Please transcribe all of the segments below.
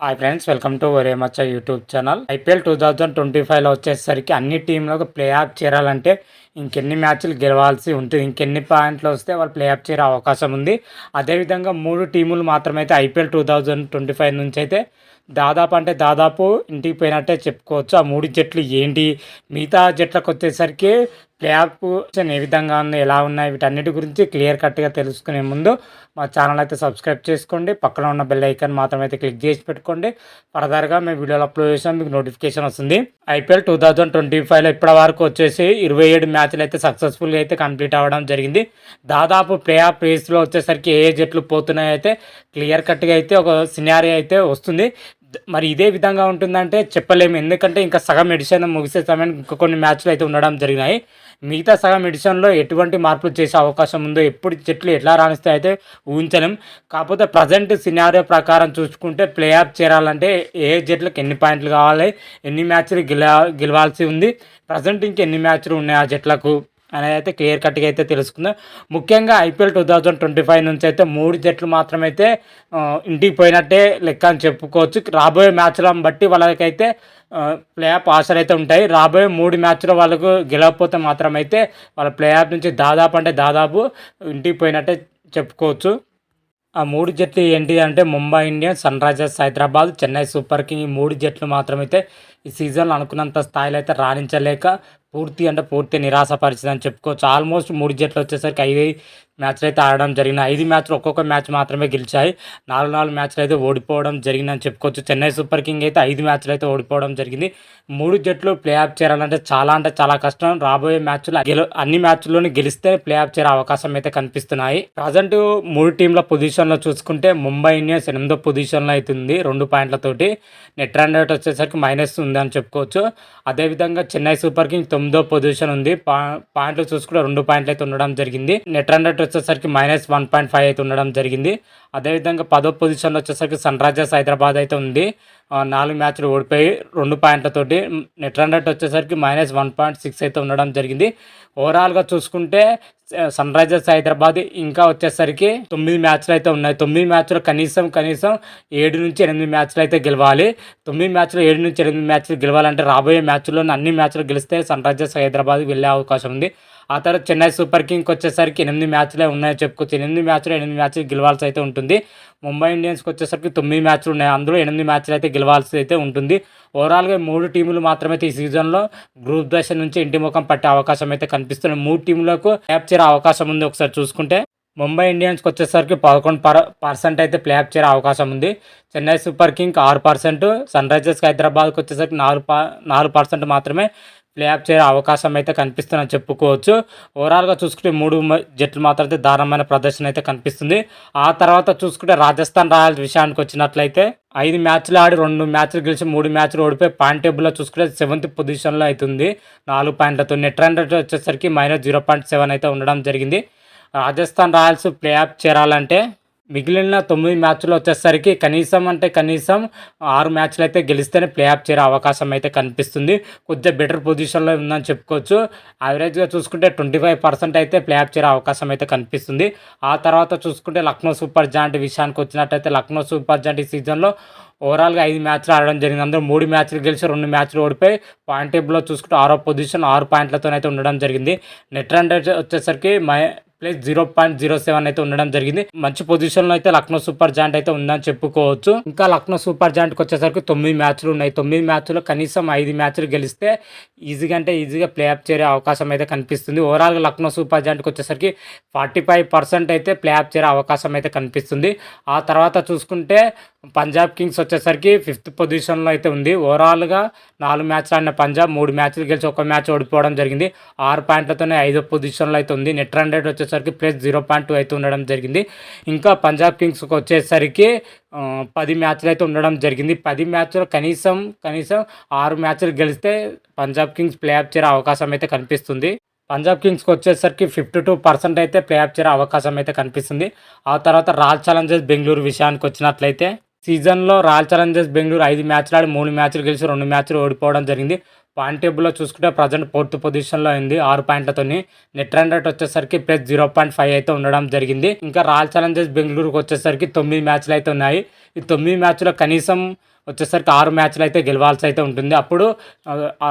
Hi friends welcome to ఒరే మచ్చ YouTube channel IPL two thousand twenty ఫైవ్లో వచ్చేసరికి అన్ని టీంలకు ప్లే ఆఫ్ చేరాలంటే ఇంకెన్ని మ్యాచ్లు గెలవాల్సి ఉంటుంది ఇంకెన్ని పాయింట్లు వస్తే వాళ్ళు ప్లే ఆఫ్ చేరే అవకాశం ఉంది. అదేవిధంగా మూడు టీములు మాత్రమైతే IPL two thousand twenty five నుంచి అయితే దాదాపు అంటే దాదాపు ఇంటికి పోయినట్టే చెప్పుకోవచ్చు. ఆ మూడు జట్లు ఏంటి? మిగతా జట్లకు వచ్చేసరికి ప్లే ఆఫ్ ఏ విధంగా ఉంది? ఎలా ఉన్నాయి? వీటన్నిటి గురించి క్లియర్ కట్గా తెలుసుకునే ముందు మా ఛానల్ అయితే సబ్స్క్రైబ్ చేసుకోండి. పక్కన ఉన్న బెల్ ఐకాన్ మాత్రం అయితే క్లిక్ చేసి పెట్టుకోండి. ఫర్దర్గా మేము వీడియోలు అప్లోడ్ చేసాం మీకు నోటిఫికేషన్ వస్తుంది. ఐపీఎల్ టూ థౌజండ్ ట్వంటీ ఫైవ్లో ఇప్పటి వరకు వచ్చేసి ఇరవై ఏడు మ్యాచ్లు అయితే సక్సెస్ఫుల్గా అయితే కంప్లీట్ అవ్వడం జరిగింది. దాదాపు ప్లే ఆఫ్ రేస్లో వచ్చేసరికి ఏ జట్లు పోతున్నాయో అయితే క్లియర్ కట్గా అయితే ఒక సినారీ అయితే వస్తుంది. మరి ఇదే విధంగా ఉంటుందంటే చెప్పలేము. ఎందుకంటే ఇంకా సగం ఎడిషన్ ముగిసే సమయానికి ఇంకా కొన్ని మ్యాచ్లు అయితే ఉండడం జరిగినాయి. మిగతా సగం ఎడిషన్లో ఎటువంటి మార్పులు చేసే అవకాశం ఉందో ఎప్పుడు చెట్లు ఎట్లా రాణిస్తే అయితే ఊహించలేం. కాకపోతే ప్రజెంట్ సినారియో ప్రకారం చూసుకుంటే ప్లే ఆఫ్ చేరాలంటే ఏ జట్లకు ఎన్ని పాయింట్లు కావాలి ఎన్ని మ్యాచ్లు గెల గెలవాల్సి ఉంది ప్రజెంట్ ఇంకెన్ని మ్యాచ్లు ఉన్నాయి ఆ జట్లకు? అనేది అయితే క్లియర్ కట్గా అయితే తెలుసుకుందాం. ముఖ్యంగా IPL two thousand twenty five నుంచి అయితే మూడు జట్లు మాత్రమైతే ఇంటికి పోయినట్టే లెక్క అని చెప్పుకోవచ్చు. రాబోయే మ్యాచ్లను బట్టి వాళ్ళకైతే ప్లే ఆఫ్ ఆశలు అయితే ఉంటాయి. రాబోయే మూడు మ్యాచ్లో వాళ్ళకు గెలవకపోతే మాత్రమైతే వాళ్ళ ప్లే ఆఫ్ నుంచి దాదాపు అంటే దాదాపు ఇంటికి పోయినట్టే చెప్పుకోవచ్చు. ఆ మూడు జట్లు ఏంటి అంటే Mumbai Indians Sunrisers Hyderabad Chennai Super King ఈ మూడు జట్లు మాత్రమైతే ఈ సీజన్లో అనుకున్నంత స్థాయిలో అయితే రాణించలేక పూర్తి అంటే పూర్తి నిరాశపరిచిందని చెప్పుకోవచ్చు. ఆల్మోస్ట్ మూడు జట్లు వచ్చేసరికి ఐదు మ్యాచ్లు అయితే ఆడడం జరిగిన ఐదు మ్యాచ్లు ఒక్కొక్క మ్యాచ్ మాత్రమే గెలిచాయి. నాలుగు నాలుగు మ్యాచ్లు అయితే ఓడిపోవడం జరిగిందని చెప్పుకోవచ్చు. చెన్నై సూపర్ కింగ్ అయితే ఐదు మ్యాచ్లు అయితే ఓడిపోవడం జరిగింది. మూడు జట్లు ప్లే ఆఫ్ చేరాలంటే చాలా అంటే చాలా కష్టం. రాబోయే మ్యాచ్లు గెలు అన్ని మ్యాచ్ల్లోనే గెలిస్తే ప్లే ఆఫ్ చేరే అవకాశం అయితే కనిపిస్తున్నాయి. ప్రజెంట్ మూడు టీంల పొజిషన్లో చూసుకుంటే ముంబై ఇండియన్స్ ఎనిమిదో పొజిషన్లో అవుతుంది రెండు పాయింట్లతోటి నెట్ రన్ రేట్ వచ్చేసరికి మైనస్ ఉందని చెప్పుకోవచ్చు. అదేవిధంగా చెన్నై సూపర్ కింగ్ తొమ్మిదో పొజిషన్ ఉంది. పా పాయింట్లు చూసుకుంటే రెండు పాయింట్లు అయితే ఉండడం జరిగింది. నెట్ రన్ రేట్ వచ్చేసరికి మైనస్ వన్ పాయింట్ ఫైవ్ అయితే ఉండడం జరిగింది. అదేవిధంగా పదో పొజిషన్లో వచ్చేసరికి సన్ రైజర్స్ హైదరాబాద్ అయితే ఉంది. నాలుగు మ్యాచ్లు ఓడిపోయి రెండు పాయింట్లతోటి నెట్ రన్ రేట్ వచ్చేసరికి మైనస్ వన్ పాయింట్ సిక్స్ అయితే ఉండడం జరిగింది. ఓవరాల్గా చూసుకుంటే సన్ రైజర్స్ హైదరాబాద్ ఇంకా వచ్చేసరికి తొమ్మిది మ్యాచ్లు అయితే ఉన్నాయి. తొమ్మిది మ్యాచ్లు కనీసం కనీసం ఏడు నుంచి ఎనిమిది మ్యాచ్లు అయితే గెలవాలి. తొమ్మిది మ్యాచ్లు ఏడు నుంచి ఎనిమిది మ్యాచ్లు గెలవాలంటే రాబోయే మ్యాచ్లో అన్ని మ్యాచ్లు గెలిస్తే సన్ రైజర్స్ హైదరాబాద్ వెళ్ళే అవకాశం ఉంది. ఆ తర్వాత చెన్నై సూపర్ కింగ్కి వచ్చేసరికి ఎనిమిది మ్యాచ్లే ఉన్నాయో చెప్పుకోవచ్చు ఎనిమిది మ్యాచ్లు ఎనిమిది మ్యాచ్లు గెలవాల్సి అయితే ఉంటుంది. ముంబై ఇండియన్స్కి వచ్చేసరికి తొమ్మిది మ్యాచ్లు ఉన్నాయి. అందులో ఎనిమిది మ్యాచ్లు అయితే గెలవాల్సి అయితే ఉంటుంది. ఓవరాల్గా మూడు టీములు మాత్రమే ఈ సీజన్లో గ్రూప్ దశ నుంచి ఇంటి ముఖం పట్టే అవకాశం అయితే కనిపిస్తుంది. మూడు టీములకు క్యాప్చర్ అవకాశం ఉంది ఒకసారి చూసుకుంటే. ముంబై ఇండియన్స్కి వచ్చేసరికి పదకొండు పర్ పర్సెంట్ అయితే ప్లే ఆఫ్ చేరే అవకాశం ఉంది. చెన్నై సూపర్ కింగ్ ఆరు పర్సెంట్ సన్ రైజర్స్ హైదరాబాద్కి వచ్చేసరికి నాలుగు నాలుగు పర్సెంట్ మాత్రమే ప్లే ఆఫ్ చేరే అవకాశం అయితే కనిపిస్తుందని చెప్పుకోవచ్చు. ఓవరాల్గా చూసుకుంటే మూడు జట్లు మాత్రం అయితే దారుణమైన ప్రదర్శన అయితే కనిపిస్తుంది. ఆ తర్వాత చూసుకుంటే రాజస్థాన్ రాయల్స్ విషయానికి వచ్చినట్లయితే ఐదు మ్యాచ్లు ఆడి రెండు మ్యాచ్లు గెలిచి మూడు మ్యాచ్లు ఓడిపోయి పాయింట్ టేబుల్లో చూసుకుంటే సెవెంత్ పొజిషన్లో అవుతుంది నాలుగు పాయింట్లతో నెట్ రన్ రేట్ వచ్చేసరికి మైనస్ జీరో పాయింట్ సెవెన్ అయితే ఉండడం జరిగింది. రాజస్థాన్ రాయల్స్ ప్లే ఆఫ్ చేరాలంటే మిగిలిన తొమ్మిది మ్యాచ్లు వచ్చేసరికి కనీసం అంటే కనీసం ఆరు మ్యాచ్లు అయితే గెలిస్తేనే ప్లే ఆఫ్ చేరే అవకాశం అయితే కనిపిస్తుంది. కొద్దిగా బెటర్ పొజిషన్లో ఉందని చెప్పుకోవచ్చు. యావరేజ్గా చూసుకుంటే ట్వంటీ ఫైవ్ పర్సెంట్ అయితే ప్లే ఆఫ్ చేరే అవకాశం అయితే కనిపిస్తుంది. ఆ తర్వాత చూసుకుంటే లక్నో సూపర్ జాయింట్ విషయానికి వచ్చినట్టయితే లక్నో సూపర్ జాయింట్ ఈ సీజన్లో ఓవరాల్గా ఐదు మ్యాచ్లు ఆడడం జరిగింది. అందరూ మూడు మ్యాచ్లు గెలిచి రెండు మ్యాచ్లు ఓడిపోయి పాయింట్ టేబుల్లో చూసుకుంటే ఆరో పొజిషన్ ఆరు పాయింట్లతోనైతే ఉండడం జరిగింది. నెట్ రన్ రేట్ వచ్చేసరికి my plus zero point zero seven అయితే ఉండడం జరిగింది. మంచి పొజిషన్లో అయితే లక్నో సూపర్ జాయింట్ అయితే ఉందని చెప్పుకోవచ్చు. ఇంకా లక్నో సూపర్ జాయింట్కి వచ్చేసరికి తొమ్మిది మ్యాచ్లు ఉన్నాయి. తొమ్మిది మ్యాచ్లో కనీసం ఐదు మ్యాచ్లు గెలిస్తే ఈజీగా అంటే ఈజీగా ప్లే ఆఫ్ చేరే అవకాశం అయితే కనిపిస్తుంది. ఓవరాల్గా లక్నో సూపర్ జాయింట్కి వచ్చేసరికి ఫార్టీ ఫైవ్ పర్సెంట్ అయితే ప్లే ఆఫ్ చేరే అవకాశం అయితే కనిపిస్తుంది. ఆ తర్వాత చూసుకుంటే పంజాబ్ కింగ్స్ వచ్చేసరికి ఫిఫ్త్ పొజిషన్లో అయితే ఉంది. ఓవరాల్గా నాలుగు మ్యాచ్లు ఆడిన పంజాబ్ మూడు మ్యాచ్లు గెలిచి ఒక మ్యాచ్ ఓడిపోవడం జరిగింది. ఆరు పాయింట్లతోనే ఐదో పొజిషన్లో అయితే ఉంది. నెట్ రన్ రేట్ వచ్చేసరికి ప్లస్ జీరో పాయింట్ టూ అయితే ఉండడం జరిగింది. ఇంకా పంజాబ్ కింగ్స్కి వచ్చేసరికి పది మ్యాచ్లు అయితే ఉండడం జరిగింది. పది మ్యాచ్లు కనీసం కనీసం ఆరు మ్యాచ్లు గెలిస్తే పంజాబ్ కింగ్స్ ప్లే ఆఫ్ చేరే అవకాశం అయితే కనిపిస్తుంది. పంజాబ్ కింగ్స్కి వచ్చేసరికి ఫిఫ్టీ టూ పర్సెంట్ అయితే ప్లే ఆఫ్ చేరే అవకాశం అయితే కనిపిస్తుంది. ఆ తర్వాత రాయల్ ఛాలెంజర్స్ బెంగళూరు విషయానికి వచ్చినట్లయితే సీజన్లో రాయల్ ఛాలెంజర్స్ బెంగళూరు ఐదు మ్యాచ్లు ఆడి మూడు మ్యాచ్లు గెలిచి రెండు మ్యాచ్లు ఓడిపోవడం జరిగింది. పాయింట్ టేబుల్లో చూసుకుంటే ప్రజెంట్ ఫోర్త్ పొజిషన్లో ఉంది ఆరు పాయింట్లతోని. నెట్ రన్ రేట్ వచ్చేసరికి ప్లస్ జీరో పాయింట్ ఫైవ్ అయితే ఉండడం జరిగింది. ఇంకా రాయల్ ఛాలెంజర్స్ బెంగళూరుకు వచ్చేసరికి తొమ్మిది మ్యాచ్లు అయితే ఉన్నాయి. ఈ తొమ్మిది మ్యాచ్లో కనీసం వచ్చేసరికి ఆరు మ్యాచ్లు అయితే గెలవాల్సి అయితే ఉంటుంది. అప్పుడు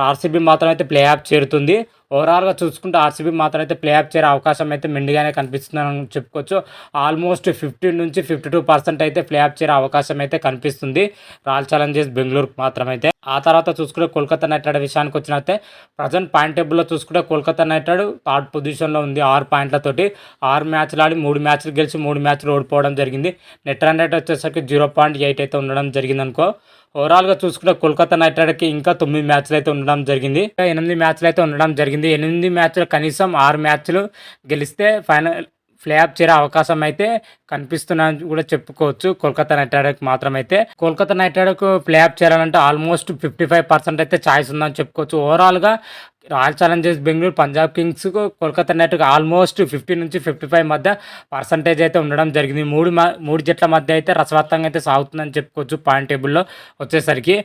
ఆర్సీబీ మాత్రం అయితే ప్లే ఆఫ్ చేరుతుంది. ఓవరాల్గా చూసుకుంటే ఆర్సీబీ మాత్రం అయితే ప్లే ఆఫ్ చేరే అవకాశం అయితే మెండుగానే కనిపిస్తుందని చెప్పుకోవచ్చు. ఆల్మోస్ట్ ఫిఫ్టీ నుంచి ఫిఫ్టీ టూ పర్సెంట్ అయితే ప్లే ఆఫ్ చేరే అవకాశం అయితే కనిపిస్తుంది. రాయల్ ఛాలెంజర్స్ బెంగళూరుకు మాత్రం అయితే. ఆ తర్వాత చూసుకుంటే కోల్కతా నైట్ రైడర్ విషయానికి వచ్చినట్టే ప్రజెంట్ పాయింట్ టేబుల్లో చూసుకుంటే కోల్కతా నైట్ రైడర్ థర్డ్ పొజిషన్లో ఉంది ఆరు పాయింట్లతోటి ఆరు మ్యాచ్లు ఆడి మూడు మ్యాచ్లు గెలిచి మూడు మ్యాచ్లు ఓడిపోవడం జరిగింది. నెట్ రన్ రేట్ వచ్చేసరికి జీరో పాయింట్ ఎయిట్ అయితే ఉండడం జరిగింది అనుకో ఓవరాల్గా చూసుకుంటే కోల్కతా నైట్ రైడర్కి ఇంకా తొమ్మిది మ్యాచ్లు అయితే ఉండడం జరిగింది. ఎనిమిది మ్యాచ్లు అయితే ఉండడం జరిగింది. ఎనిమిది మ్యాచ్లు కనీసం ఆరు మ్యాచ్లు గెలిస్తే ఫైనల్ ప్లే ఆఫ్ చేరే అవకాశం అయితే కనిపిస్తుందని కూడా చెప్పుకోవచ్చు. కోల్కతా నైట్ రైడర్కి మాత్రం అయితే Kolkata night రైడర్కు playoff almost fifty five percent అయితే ఛాయిస్ ఉందని చెప్పుకోవచ్చు. ఓవరాల్గా Royal Challengers Bengaluru Punjab Kings Kolkata నైట్కి ఆల్మోస్ట్ ఫిఫ్టీ నుంచి ఫిఫ్టీ ఫైవ్ మధ్య పర్సంటేజ్ అయితే ఉండడం జరిగింది. మూడు మూడు జట్ల మధ్య అయితే రసవత్తంగా అయితే సాగుతుందని చెప్పుకోవచ్చు. పాయింట్ టేబుల్లో వచ్చేసరికి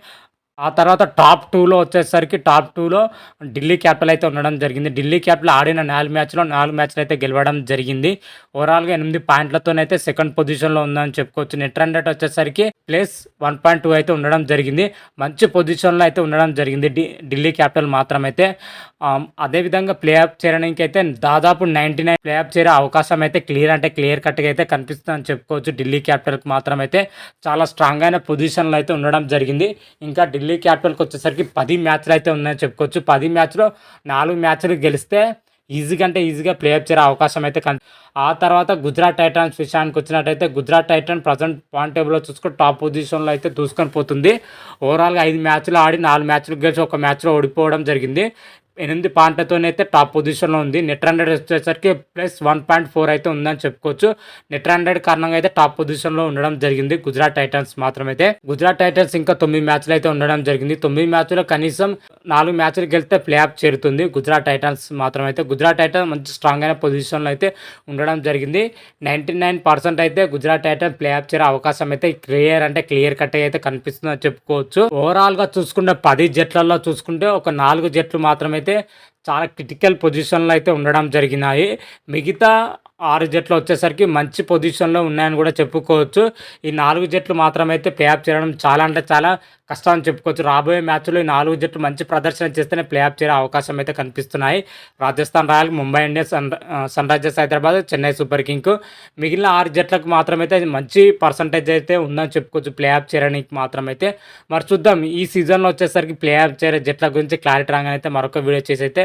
ఆ తర్వాత టాప్ టూలో వచ్చేసరికి టాప్ టూలో ఢిల్లీ క్యాపిటల్ అయితే ఉండడం జరిగింది. ఢిల్లీ క్యాపిటల్ ఆడిన నాలుగు మ్యాచ్లో నాలుగు మ్యాచ్లు అయితే గెలవడం జరిగింది. ఓవరాల్గా ఎనిమిది పాయింట్లతోనైతే సెకండ్ పొజిషన్లో ఉందని చెప్పుకోవచ్చు. నెట్ రన్ రేట్ వచ్చేసరికి ప్లస్ వన్ పాయింట్ టూ అయితే ఉండడం జరిగింది. మంచి పొజిషన్లో అయితే ఉండడం జరిగింది. ఢిల్లీ క్యాపిటల్ మాత్రమైతే. అదేవిధంగా ప్లే ఆఫ్ చేయడానికి అయితే దాదాపు నైంటీ నైన్ ప్లే ఆఫ్ చేరే అవకాశం అయితే క్లియర్ అంటే క్లియర్ కట్గా అయితే కనిపిస్తుందని చెప్పుకోవచ్చు. ఢిల్లీ క్యాపిటల్కి మాత్రమైతే చాలా స్ట్రాంగ్ అయిన పొజిషన్లో అయితే ఉండడం జరిగింది. ఇంకా ఢిల్లీ క్యాపిటల్కి వచ్చేసరికి పది మ్యాచ్లు అయితే ఉన్నాయని చెప్పుకోవచ్చు. పది మ్యాచ్లో నాలుగు మ్యాచ్లు గెలిస్తే ఈజీగా అంటే ఈజీగా ప్లే ఆఫ్ చేరే అవకాశం అయితే కన్ ఆ తర్వాత గుజరాత్ టైటన్స్ విషయానికి వచ్చినట్టయితే గుజరాత్ టైటన్ ప్రజెంట్ పాయింట్ టేబుల్లో చూసుకొని టాప్ పొజిషన్లో అయితే దూసుకొని పోతుంది. ఓవరాల్గా ఐదు మ్యాచ్లు ఆడి నాలుగు మ్యాచ్లు గెలిచి ఒక మ్యాచ్లో ఓడిపోవడం జరిగింది. ఎనిమిది పాయింట్లతోనైతే టాప్ పొజిషన్లో ఉంది. నెట్ హండ్రెడ్ వచ్చేసరికి ప్లస్ వన్ పాయింట్ ఫోర్ అయితే ఉందని చెప్పుకోవచ్చు. నెట్ హండ్రెడ్ కారణంగా అయితే టాప్ పొజిషన్లో ఉండడం జరిగింది గుజరాత్ టైటన్స్ మాత్రమైతే. గుజరాత్ టైటన్స్ ఇంకా తొమ్మిది మ్యాచ్లు అయితే ఉండడం జరిగింది. తొమ్మిది మ్యాచ్లో కనీసం నాలుగు మ్యాచ్లు గెలిస్తే ప్లే ఆఫ్ చేరుతుంది. గుజరాత్ టైటన్స్ మాత్రమైతే గుజరాత్ టైటన్స్ మంచి స్ట్రాంగ్ అయిన పొజిషన్లో అయితే ఉండడం జరిగింది. నైంటీ నైన్ పర్సెంట్ అయితే గుజరాత్ టైటన్ ప్లే ఆఫ్ చేరే అవకాశం అయితే క్లియర్ అంటే క్లియర్ కట్ అయితే కనిపిస్తుందని చెప్పుకోవచ్చు. ఓవరాల్గా చూసుకుంటే పది జట్లలో చూసుకుంటే ఒక నాలుగు జట్లు మాత్రమైతే చాలా క్రిటికల్ పొజిషన్లో అయితే ఉండడం జరిగినాయి. మిగతా ఆరు జట్లు వచ్చేసరికి మంచి పొజిషన్లో ఉన్నాయని కూడా చెప్పుకోవచ్చు. ఈ నాలుగు జట్లు మాత్రమైతే ప్లే ఆఫ్ చేయడం చాలా అంటే చాలా కష్టం అని చెప్పుకోవచ్చు. రాబోయే మ్యాచ్లో ఈ నాలుగు జట్లు మంచి ప్రదర్శన చేస్తేనే ప్లే ఆఫ్ చేరే అవకాశం అయితే కనిపిస్తున్నాయి. Rajasthan Royal Mumbai Indians Sunrisers Hyderabad Chennai Super King. మిగిలిన ఆరు జట్లకు మాత్రమైతే మంచి పర్సంటేజ్ అయితే ఉందని చెప్పుకోవచ్చు. ప్లే ఆఫ్ చేయడానికి మాత్రమైతే. మరి చూద్దాం ఈ సీజన్లో వచ్చేసరికి ప్లే ఆఫ్ చేరే జట్ల గురించి క్లారిటీ రాగానే అయితే మరొక వీడియో చేసి అయితే